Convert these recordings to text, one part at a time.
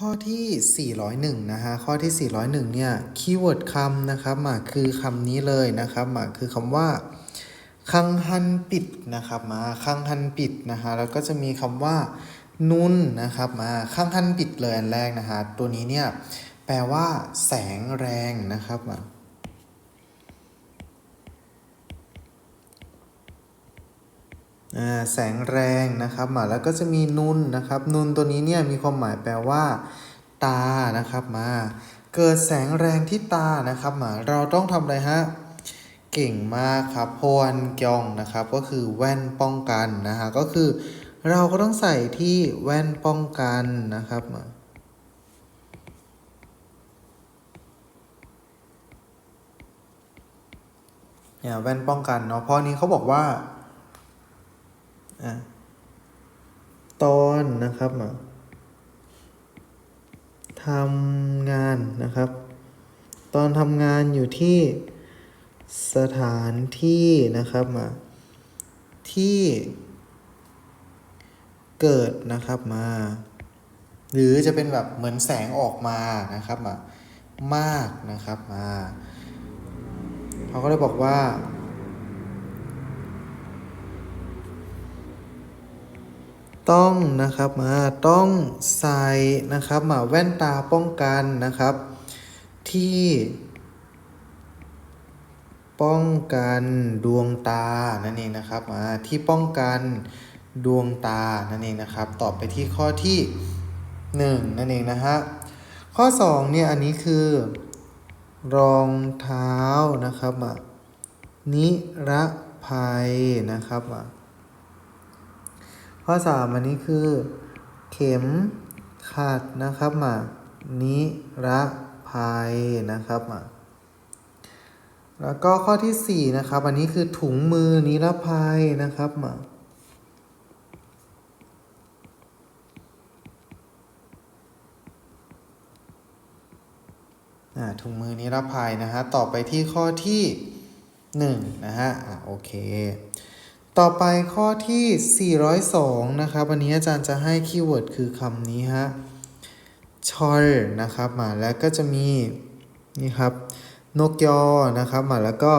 ข้อที่ 401 นะฮะ ข้อที่ 401 เนี่ย คีย์เวิร์ดคำนะครับมาคือคำนี้เลยนะครับมาคือคำว่า คังฮันปิดนะครับมาคังฮันปิดนะฮะ แล้วก็จะมีคำว่า นุนนะครับมาคังฮันปิดเลยอันแรกนะฮะ ตัวนี้เนี่ย แปลว่า แสงแรงนะครับมา อ่า แสงแรงนะครับมาแล้วก็จะมีนุนนะครับ นุนตัวนี้เนี่ยมีความหมายแปลว่า ตานะครับมา เกิดแสงแรงที่ตานะครับมาเราต้องทำอะไรฮะเก่งมากครับพวนกยองนะครับ ก็คือแว่นป้องกันนะฮะก็คือเราก็ต้องใส่ที่แว่นป้องกันนะครับมาเนี่ยแว่นป้องกันเนาะเพราะนี้เขาบอกว่า อะตอนนะครับทำงานนะครับ ตอนทำงานอยู่ที่สถานที่นะครับมาที่เกิดนะครับมา หรือจะเป็นแบบเหมือนแสงออกมานะครับมามากนะครับมาเขาก็เลยบอกว่า ต้องนะครับมาต้องใส่นะครับมาแว่นตาป้องกันนะครับ ที่ป้องกันดวงตานั่นเองนะครับมาที่ป้องกันดวงตานั่นเองนะครับ ตอบไปที่ข้อที่หนึ่งนั่นเองนะฮะข้อสองเนี่ยอันนี้คือ รองเท้านะครับมานิรภัยนะครับมา ข้อสามอันนี้คือ เข็มขัดนะครับมานิรภัยนะครับมาแล้วก็ข้อที่สี่นะครับ อันนี้คือถุงมือนิรภัยนะครับมาอ่าถุงมือนิรภัยนะฮะ ต่อไปที่ข้อที่หนึ่งนะฮะอ่าโอเค ต่อไปข้อที่ 402 นะครับอันนี้อาจารย์จะให้คีย์เวิร์ดคือคำนี้ฮะชอลนะครับมาแล้วก็จะมีนี่ครับนกยอนะครับมาแล้วก็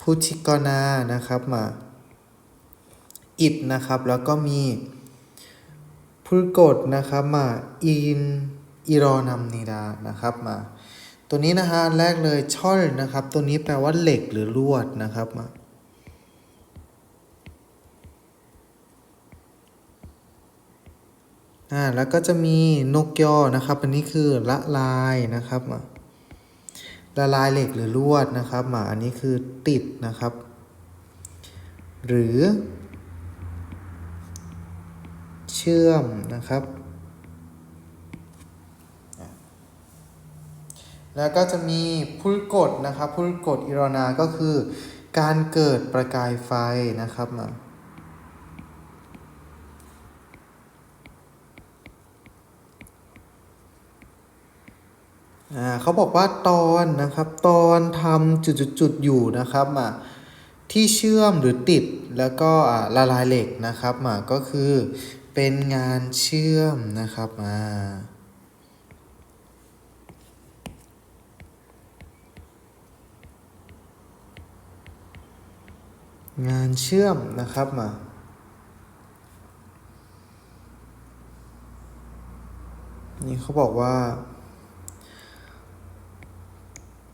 พุชิกนานะครับมาอิดนะครับแล้วก็มีพุกดนะครับมาอินอิรอนัมนีดานะครับมาตัวนี้นะฮะอันแรกเลยช่อลนะครับ ตัวนี้แปลว่าเหล็กหรือลวดนะครับมา อ่าแล้วก็จะมีนกยอนะครับ อันนี้คือละลายนะครับละลายเหล็กหรือลวดนะครับมาอันนี้คือติดนะครับ หรือ เชื่อมนะครับแล้วก็จะมีพุลกดนะครับพุลกดอิรนาก็คือ การเกิดประกายไฟนะครับมา เขาบอกว่าตอนนะครับตอนทำจุดๆอยู่นะครับมาที่เชื่อมหรือติดแล้วก็ละลายเหล็กนะครับมาก็คือเป็นงานเชื่อมนะครับมางานเชื่อมนะครับมานี่เขาบอกว่า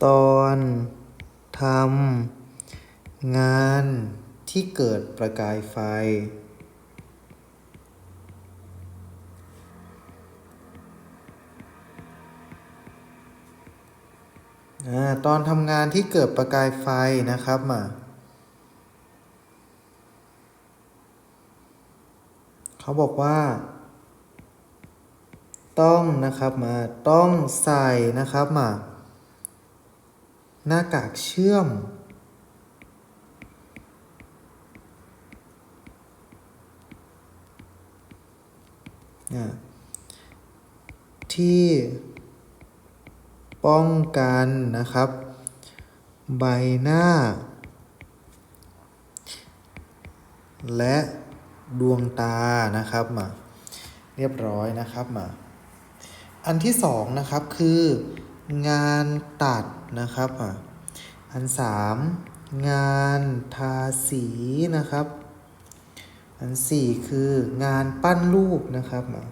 ตอนทำงานที่เกิดประกายไฟอ่าตอนทำงานที่เกิดประกายไฟนะครับมาเขาบอกว่า ต้องนะครับมาต้องใส่นะครับมา หน้ากากเชื่อม ที่ป้องกันนะครับ ใบหน้า และดวงตานะครับมาเรียบร้อยนะครับมาอันที่สองนะครับคืองานตัด นะครับอะอันสามงานทาสีนะครับ อันสี่คืองานปั้นรูปนะครับอะ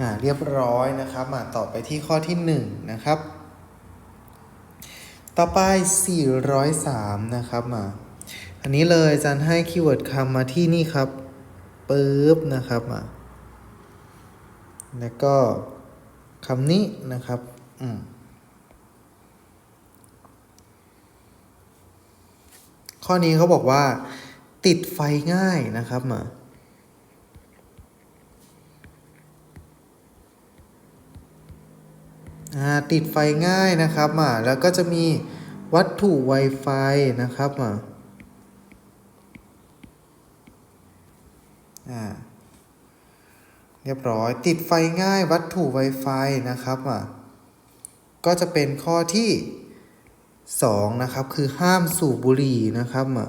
อ่าเรียบร้อยนะครับมาต่อไปที่ข้อที่หนึ่งนะครับ ต่อไป 403 นะครับมา อันนี้เลยอาจารย์ให้คีย์เวิร์ดคำมาที่นี่ครับปึ๊บนะครับมาแล้วก็คำนี้นะครับอืมข้อนี้เขาบอกว่า ติดไฟง่ายนะครับมาอ่าติดไฟง่ายนะครับอ่าแล้วก็จะมีวัตถุ Wi-Fi นะครับอ่า อ่าเรียบร้อยติดไฟง่ายวัตถุ Wi-Fi นะครับอ่าก็จะเป็นข้อที่ 2 นะครับ คือห้ามสูบบุหรี่นะครับอะ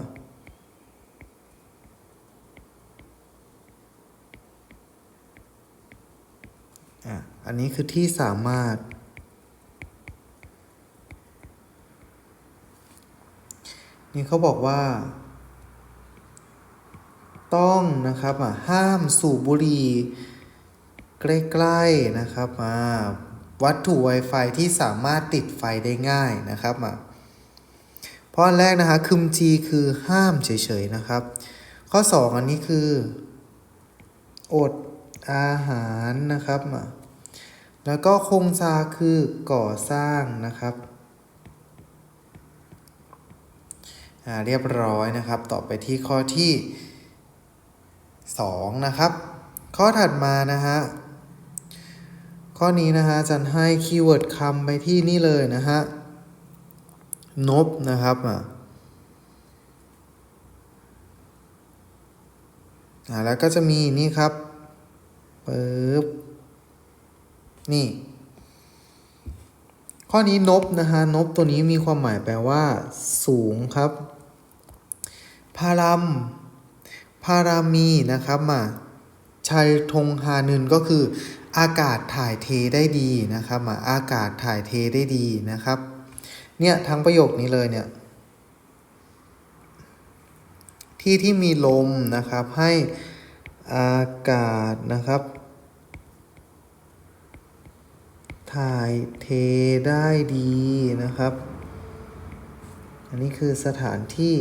อันนี้คือที่สามารถ นี่เขาบอกว่า ต้องนะครับอะห้ามสูบบุหรี่ใกล้ๆนะครับอ่าวัตถุ Wi-Fi ที่สามารถติดไฟได้ง่ายนะครับอะเพราะอันแรกนะคะคึมจีคือห้ามเฉยๆนะครับ ข้อ 2 อันนี้คือ อดอาหารนะครับอะแล้วก็คงซาคือก่อสร้างนะครับอ่าเรียบร้อยนะครับ ต่อไปที่ข้อที่ 2 นะครับ ข้อถัดมานะฮะ ข้อนี้นะฮะจันให้คีย์เวิร์ดคำไปที่นี่เลยนะฮะ นบนะครับอะอ่าแล้วก็จะมีนี่ครับปึ๊บนี่ ข้อนี้นบนะฮะนบตัวนี้มีความหมายแปลว่า สูงครับ พารัม พารามีนะครับมาชัยธงฮานึนก็คืออากาศถ่ายเทได้ดีนะครับมาอากาศถ่ายเทได้ดีนะครับ เนี่ยทั้งประโยคนี้เลยเนี่ยที่ที่มีลมนะครับให้อากาศนะครับ ถ่ายเทได้ดีนะครับ อันนี้คือสถานที่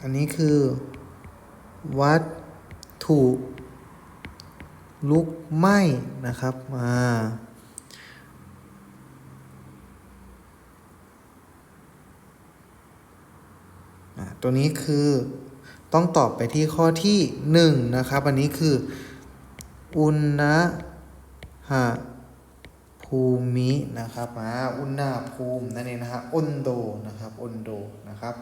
อันนี้คือ วัตถุลุกไหม้นะครับอ่าตัวนี้คือต้องตอบไปที่ข้อที่หนึ่งนะครับ อันนี้คือ อุณหะ ภูมินะครับอ่าอุณหภูมินั่นเองนะฮะอนโดนะครับอนโดนะครับ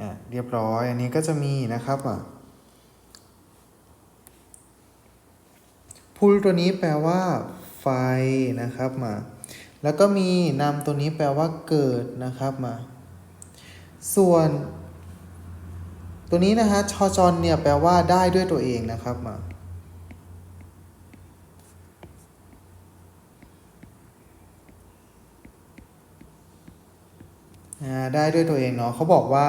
อะเรียบร้อย อันนี้ก็จะมีนะครับอะพูลตัวนี้แปลว่า ไฟนะครับมา แล้วก็มีนามตัวนี้แปลว่าเกิดนะครับมา ส่วน ตัวนี้นะฮะชอจอนเนี่ยแปลว่าได้ด้วยตัวเองนะครับมาอ่าได้ด้วยตัวเองเนาะเขาบอกว่า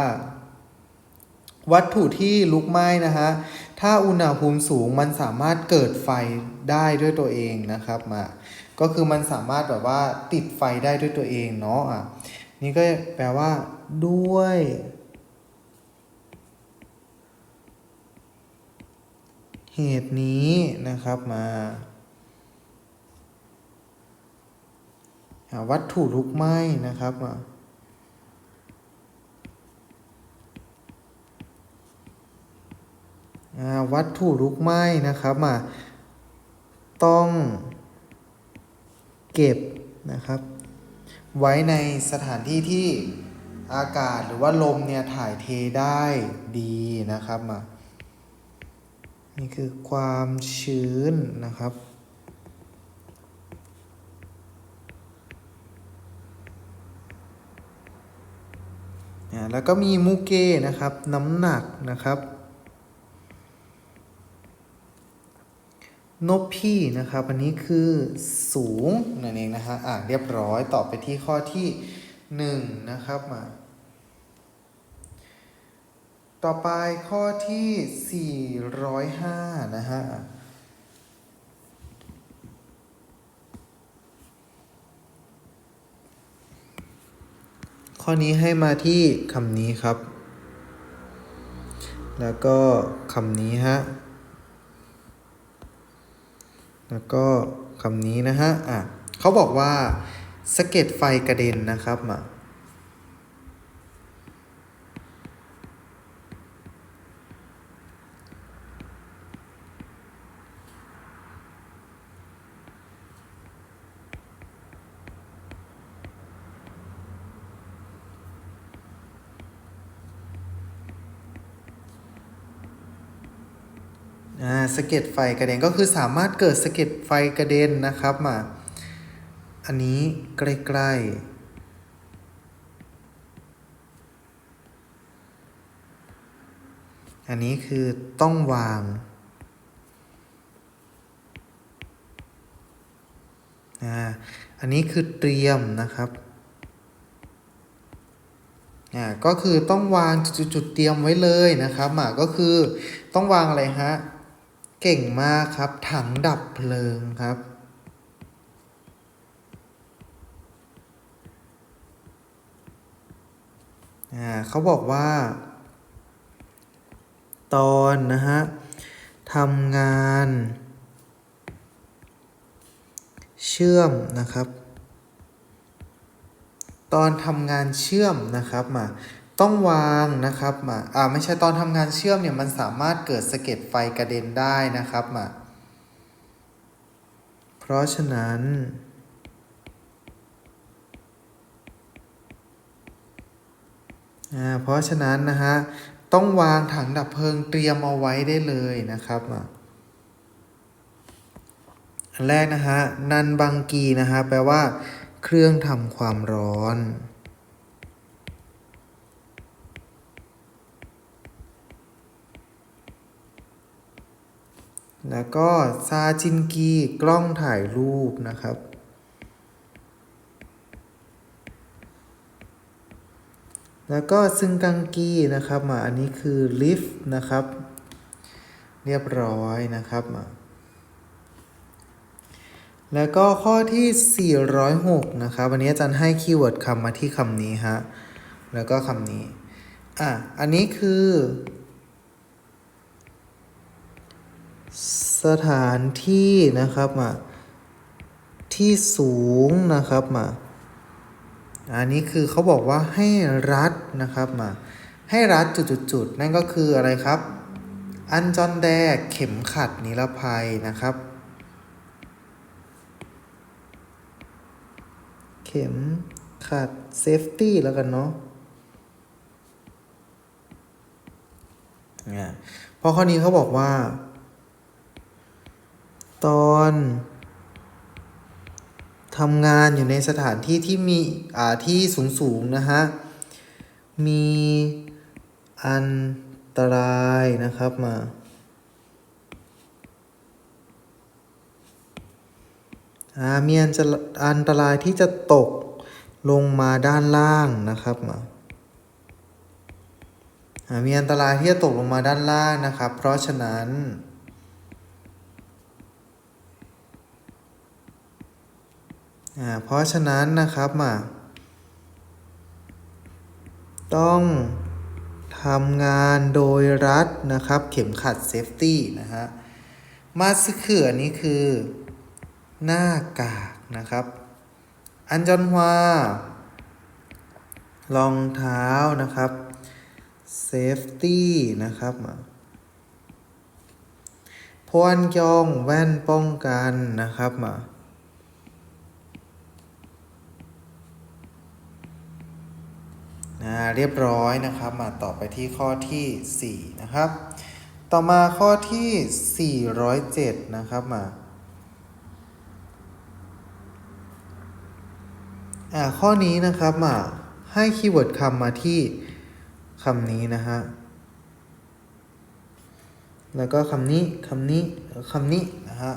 วัตถุที่ลุกไหม้นะฮะ ถ้าอุณหภูมิสูงมันสามารถเกิดไฟได้ด้วยตัวเองนะครับมา ก็คือมันสามารถแบบว่าติดไฟได้ด้วยตัวเองเนาะอะนี่ก็แปลว่า ด้วย เหตุนี้นะครับมาวัตถุลุกไหม้นะครับมาอ่าวัตถุลุกไหม้นะครับมาต้อง เก็บนะครับ ไว้ในสถานที่ที่อากาศหรือว่าลมเนี่ยถ่ายเทได้ดีนะครับมานี่คือความชื้นนะครับอ่าแล้วก็มีมูเกนะครับน้ำหนักนะครับ นบพี่นะครับอันนี้คือสูงนั่นเองนะฮะอ่านเรียบร้อยต่อไปที่ข้อที่หนึ่งนะครับมา ต่อไปข้อที่ 405 นะฮะข้อนี้ให้มาที่คำนี้ครับ แล้วก็คำนี้ฮะ แล้วก็คำนี้นะฮะอะเขาบอกว่าสะเก็ดไฟกระเด็นนะครับอะ สะเก็ดไฟกระเด็นก็คือสามารถเกิดสะเก็ดไฟกระเด็นนะครับมา อันนี้ใกล้ๆ อันนี้คือต้องวางอ่าอันนี้คือเตรียมนะครับอ่าก็คือต้องวางจุดๆเตรียมไว้เลยนะครับอ่าก็คือต้องวางอะไรฮะ เก่งมากครับ ถังดับเพลิงครับอ่าเขาบอกว่า ตอนนะฮะทำงาน เชื่อมนะครับ ตอนทำงานเชื่อมนะครับมา ต้องวางนะครับมาอ่าไม่ใช่ตอนทำงานเชื่อมเนี่ยมันสามารถเกิดสะเก็ดไฟกระเด็นได้นะครับมาเพราะฉะนั้นอ่าเพราะฉะนั้นนะฮะต้องวางถังดับเพลิงเตรียมเอาไว้ได้เลยนะครับอะอันแรกนะฮะนันบังกีนะฮะแปลว่า เครื่องทำความร้อน แล้วก็ซาจินกีกล้องถ่ายรูปนะครับ แล้วก็ซึงกังกีนะครับมาอันนี้คือลิฟต์นะครับ เรียบร้อยนะครับมาแล้วก็ข้อที่ 406 นะครับ วันนี้อาจารย์ให้คีย์เวิร์ดคำมาที่คำนี้ฮะ แล้วก็คำนี้ อะ อันนี้คือ สถานที่นะครับมาที่สูงนะครับมาอันนี้คือเขาบอกว่าให้รัดนะครับมาให้รัดจุดๆนั่นก็คืออะไรครับ อันจอนแดกเข็มขัดนิรภัยนะครับ เข็มขัดเซฟตี้แล้วกันเนาะเนี่ยเพราะข้อนี้เขาบอกว่า ตอนทำงานอยู่ในสถานที่ที่มีอ่าที่สูงสูงๆนะฮะ มีอันตรายนะครับมา อ่ามีอันจะอันตรายที่จะตกลงมาด้านล่างนะครับมาอามีอันตรายที่จะตกลงมาด้านล่างนะครับ เพราะฉะนั้น อ่าเพราะฉะนั้นนะครับมาต้องทำงานโดยรัดนะครับ เข็มขัดเซฟตี้นะฮะมาสเขื่อนี่คือ หน้ากากนะครับ อันจอนฮวารองเท้านะครับเซฟตี้นะครับพวนยองแว่นป้องกันนะครับมา อ่าเรียบร้อยนะครับมาต่อไปที่ข้อที่ 4 นะครับ ต่อมาข้อที่ 407 นะครับมาอ่าข้อนี้นะครับมาให้คีย์เวิร์ดคำมาที่คำนี้นะฮะแล้วก็คำนี้คำนี้คำนี้นะฮะ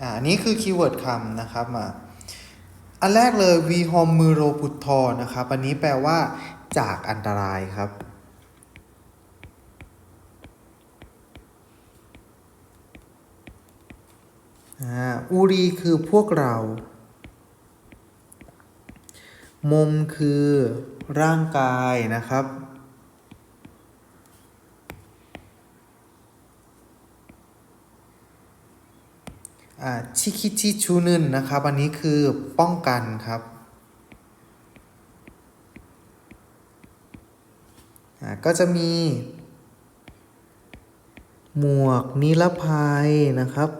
อ่าอันนี้คือคีย์เวิร์ดคำนะครับมา อันแรกเลยวีฮอมมือโรพุทธอนะครับ อันนี้แปลว่า จากอันตรายครับ อูรีคือพวกเรา มมคือร่างกายนะครับ ชิคิชิชูนึนนะครับ อันนี้คือป้องกันครับก็จะมี หมวกนิรภัยนะครับ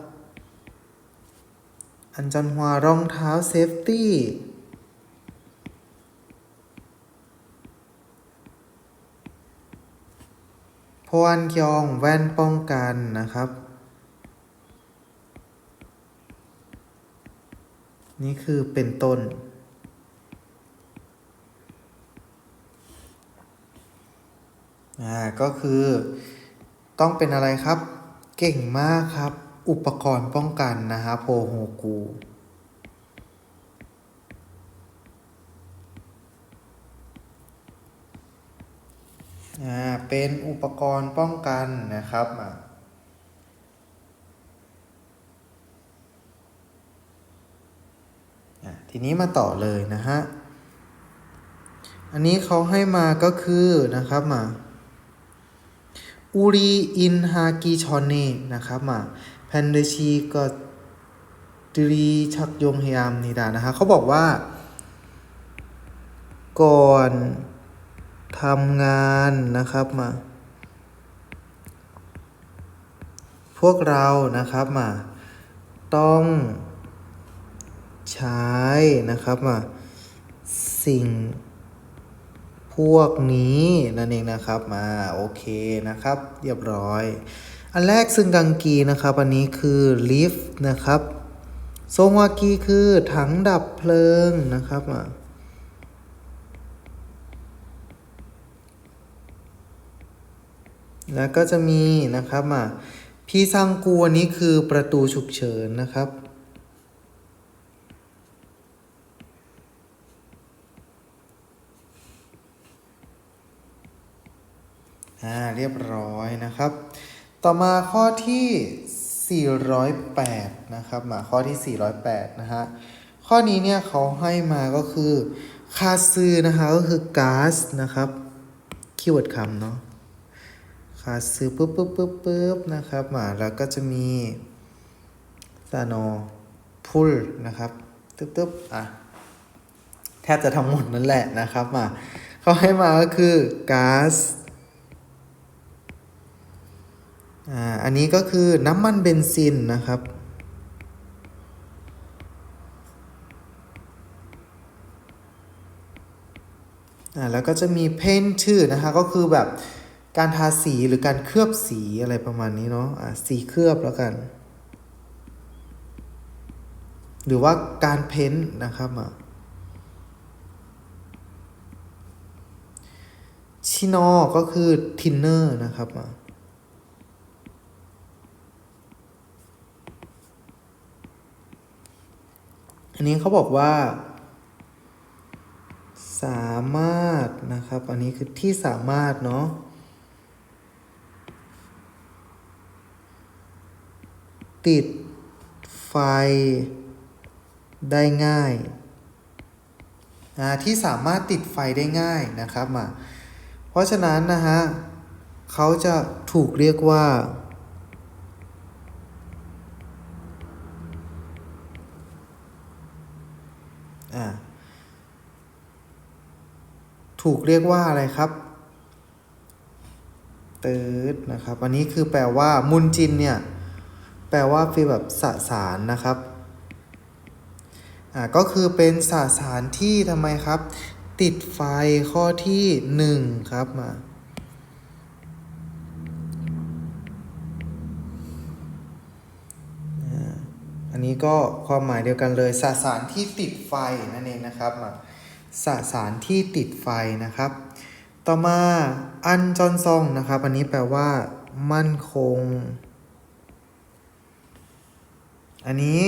อันจันหัวรองเท้าเซฟตี้พวนยองแว่นป้องกันนะครับ นี่คือเป็นต้น อ่า ก็คือ ต้องเป็นอะไรครับ เก่งมากครับ อุปกรณ์ป้องกันนะฮะโพโฮกูอ่าเป็นอุปกรณ์ป้องกันนะครับอะ อะ ทีนี้มาต่อเลยนะฮะ อันนี้เขาให้มาก็คือนะครับมาอูรีอินฮากิชอนเนนะครับมาแพนเดชีก็ตรีชักยงฮยามนิดานะฮะเขาบอกว่า ก่อนทำงานนะครับมา พวกเรานะครับมา ต้อง ใช้นะครับมาสิ่งพวกนี้นั่นเองนะครับมาโอเคนะครับ เรียบร้อย อันแรกซึ่งกังกีนะครับ อันนี้คือลิฟต์นะครับโซงวากีคือถังดับเพลิงนะครับมาแล้วก็จะมีนะครับมาพีซังกูอันนี้คือประตูฉุกเฉินนะครับ อ่าเรียบร้อยนะครับ ต่อมาข้อที่ 408 นะครับมาข้อที่ 408 นะฮะ ข้อนี้เนี่ยเขาให้มาก็คือคาซือนะคะก็คือก๊าซนะครับคีย์เวิร์ดคำเนาะคาซือปุ๊บปุ๊บปุ๊บปุ๊บนะครับมาแล้วก็จะมีซานอพุลนะครับตึ๊บตึ๊บอะแทบจะทั้งหมดนั่นแหละนะครับมาเขาให้มาก็คือก๊าซ อ่าอันนี้ก็คือน้ำมันเบนซินนะครับอ่าแล้วก็จะมีเพนชื่อนะคะก็คือแบบการทาสีหรือการเคลือบสีอะไรประมาณนี้เนาะอ่าสีเคลือบแล้วกัน หรือว่าการเพ้นท์นะครับอะชิโนก็คือทินเนอร์นะครับอะ อันนี้เขาบอกว่า สามารถนะครับ อันนี้คือที่สามารถเนาะติดไฟได้ง่ายที่สามารถติดไฟได้ง่ายนะครับมาเพราะฉะนั้นนะฮะเขาจะถูกเรียกว่า อ่าถูกเรียกว่าอะไรครับเติร์ดนะครับ อันนี้คือแปลว่ามุนจินเนี่ย แปลว่าฟีลแบบสสารนะครับอ่าก็คือเป็นสสารที่ทำไมครับ ติดไฟข้อที่หนึ่งครับมา อันนี้ก็ความหมายเดียวกันเลยสสารที่ติดไฟนั่นเองนะครับสสารที่ติดไฟนะครับ ต่อมาอันจอนซองนะครับ อันนี้แปลว่า มั่นคง อันนี้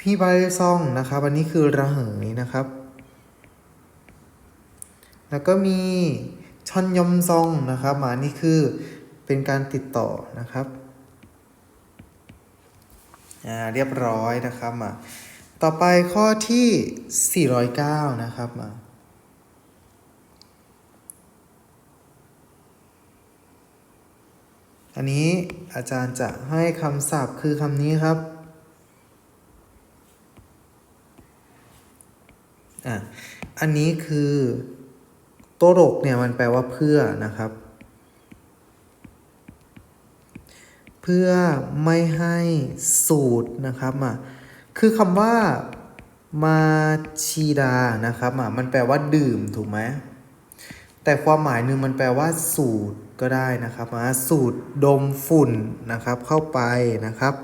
ฮีบาซองนะครับ อันนี้คือระเหยนะครับ แล้วก็มีชอนยมซองนะครับมานี่คือเป็นการติดต่อนะครับ อ่าเรียบร้อยนะครับมาต่อไปข้อที่ 409 นะครับมาอันนี้อาจารย์จะให้คำศัพท์คือคำนี้ครับอะอันนี้คือโตรกเนี่ยมันแปลว่าเพื่อนะครับ เพื่อไม่ให้สูตรนะครับอะคือคำว่ามาชีดานะครับอะมันแปลว่าดื่มถูกไหมแต่ความหมายหนึ่งมันแปลว่าสูตรก็ได้นะครับมาสูตรดมฝุ่นนะครับเข้าไปนะครับ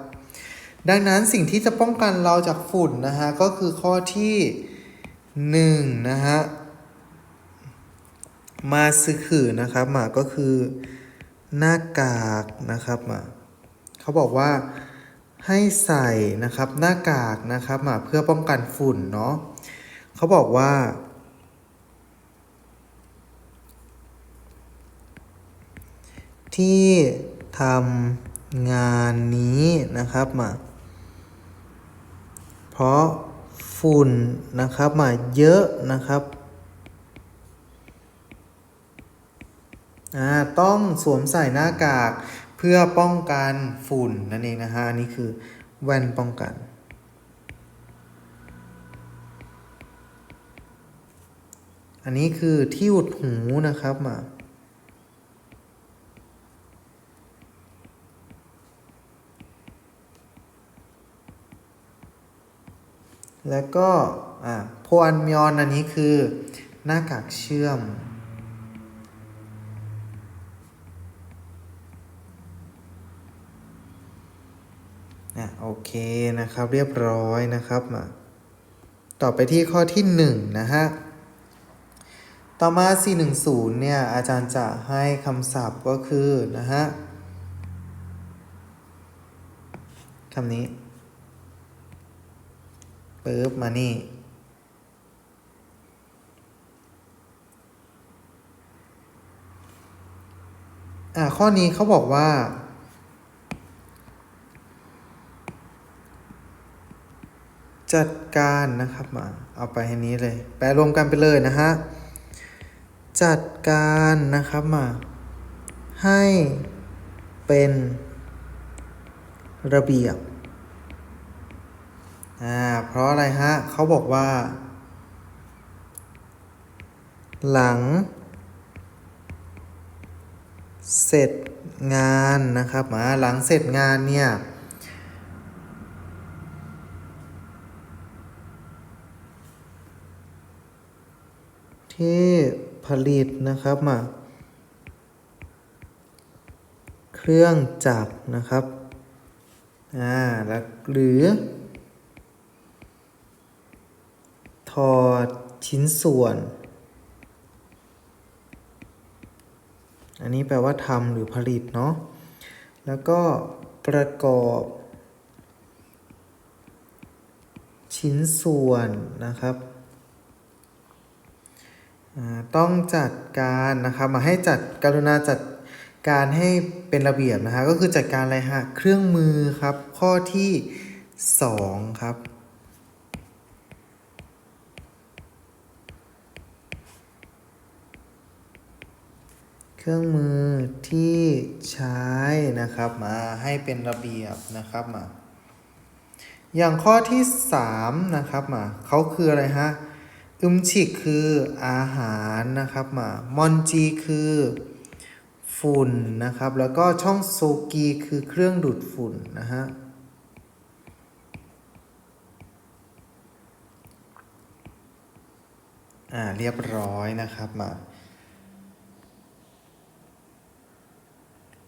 ดังนั้นสิ่งที่จะป้องกันเราจากฝุ่นนะฮะก็คือข้อที่หนึ่งนะฮะมาซึคือนะครับมาก็คือหน้ากากนะครับมา เขาบอกว่าให้ใส่นะครับหน้ากากนะครับมาเพื่อป้องกันฝุ่นเนาะเขาบอกว่า ที่ทำงานนี้นะครับมาเพราะฝุ่นนะครับมาเยอะนะครับอ่าต้องสวมใส่หน้ากาก เพื่อป้องกันฝุ่นนั่นเองนะฮะอันนี้คือแว่นป้องกัน อันนี้คือที่อุดหูนะครับมาแล้วก็อ่าโพอันมยอนอันนี้คือหน้ากากเชื่อมะโอเคนะครับเรียบร้อยนะครับมาต่อไปที่ข้อที่1นะฮะต่อมา 410 เนี่ย อาจารย์จะให้คำศัพท์ก็คือนะฮะคำนี้ปึ๊บมานี่ อ่า ข้อนี้เขาบอกว่า จัดการนะครับมาเอาไปให้นี้เลย แปลรวมกันไปเลยนะฮะ จัดการนะครับมา ให้เป็นระเบียบ อ่า เพราะอะไรฮะเขาบอกว่า หลัง เสร็จงานนะครับมาหลังเสร็จงานเนี่ย ที่ผลิตนะครับมาเครื่องจักรนะครับอ่าแล้วหรือ ถอดชิ้นส่วน อันนี้แปลว่าทำหรือผลิตเนาะแล้วก็ประกอบ ชิ้นส่วนนะครับ ต้องจัดการนะครับมาให้จัดกรุณาจัดการให้เป็นระเบียบนะฮะก็คือจัดการอะไรฮะเครื่องมือครับ ข้อที่สองครับเครื่องมือที่ใช้นะครับมาให้เป็นระเบียบนะครับมาอย่างข้อที่สามนะครับมาเขาคืออะไรฮะ อึมฉิคืออาหารนะครับมามอนจีคือฝุ่นนะครับ แล้วก็ช่องโซกีคือเครื่องดูดฝุ่นนะฮะอ่าเรียบร้อยนะครับมา